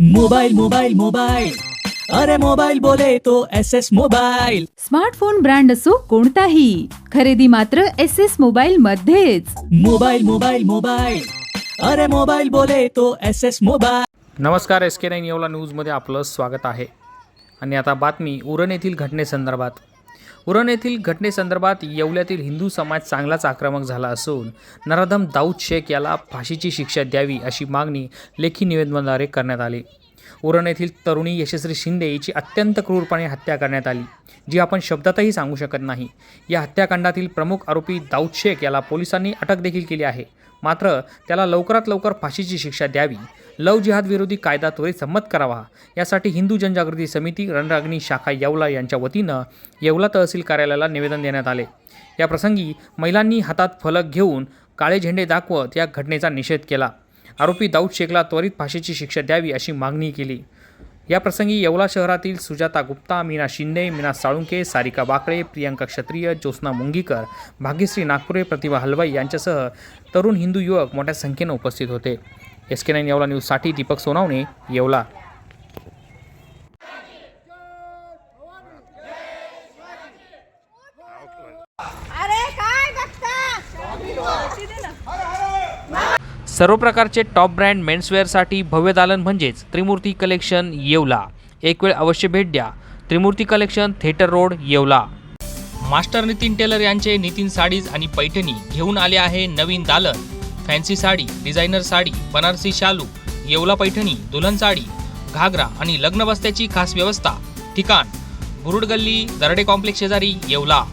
Mobile mobile mobile अरे mobile बोले तो S S mobile smartphone brand असो कोणताही. खरेदी मात्र एस एस मोबाईल मध्येच. मोबाइल मोबाइल मोबाइल अरे मोबाइल बोले तो एस एस मोबाइल नमस्कार एस के नाईन येवला न्यूजमध्ये आपलं स्वागत आहे. आणि आता बातमी उरण येथील घटनेसंदर्भात. उरण येथील घटनेसंदर्भात येवल्यातील हिंदू समाज चांगलाच आक्रमक झाला असून नराधम दाऊद शेख याला फाशीची शिक्षा द्यावी अशी मागणी लेखी निवेदनाद्वारे करण्यात आली. उरण येथील तरुणी यशस्वी शिंदे याची अत्यंत क्रूरपणे हत्या करण्यात आली जी आपण शब्दातही सांगू शकत नाही. या हत्याकांडातील प्रमुख आरोपी दाऊद शेख याला पोलिसांनी अटक देखील केली आहे. मात्र त्याला लवकरात लवकर फाशीची शिक्षा द्यावी लव जिहाद विरोधी कायदा त्वरित संमत करावा यासाठी हिंदू जनजागृती समिती रणराग्नी शाखा येवला यांच्या वतीनं येवला तहसील कार्यालयाला निवेदन देण्यात आले. या प्रसंगी महिलांनी हातात फलक घेऊन काळे झेंडे दाखवत या घटनेचा निषेध केला. आरोपी दाऊद शेखला त्वरित फाशीची शिक्षा द्यावी अशी मागणी केली. याप्रसंगी येवला शहरातील सुजाता गुप्ता मीना शिंदे मीना साळुंके सारिका बाकळे प्रियंका क्षत्रिय ज्योत्स्ना मुंगीकर भाग्यश्री नागपुरे प्रतिभा हलवाई यांच्यासह तरुण हिंदू युवक मोठ्या संख्येनं उपस्थित होते. एस के नाईन येवला न्यूजसाठी दीपक सोनावणे येवला. सर्व प्रकारचे टॉप ब्रँड मेन्सवेअरसाठी भव्य दालन म्हणजेच त्रिमूर्ती कलेक्शन येवला. एक वेळ अवश्य भेट द्या. Trimurti collection theatre road Yeola. Master Nitin tailor यांचे नितीन साडीज आणि पैठणी घेऊन आले आहे नवीन दालन. फॅन्सी साडी डिझायनर साडी बनारसी शालू येवला पैठणी दुल्हन साडी घागरा आणि लग्न बस्त्याची खास व्यवस्था. ठिकाण बुरुड गल्ली दरडे कॉम्प्लेक्स शेजारी येवला.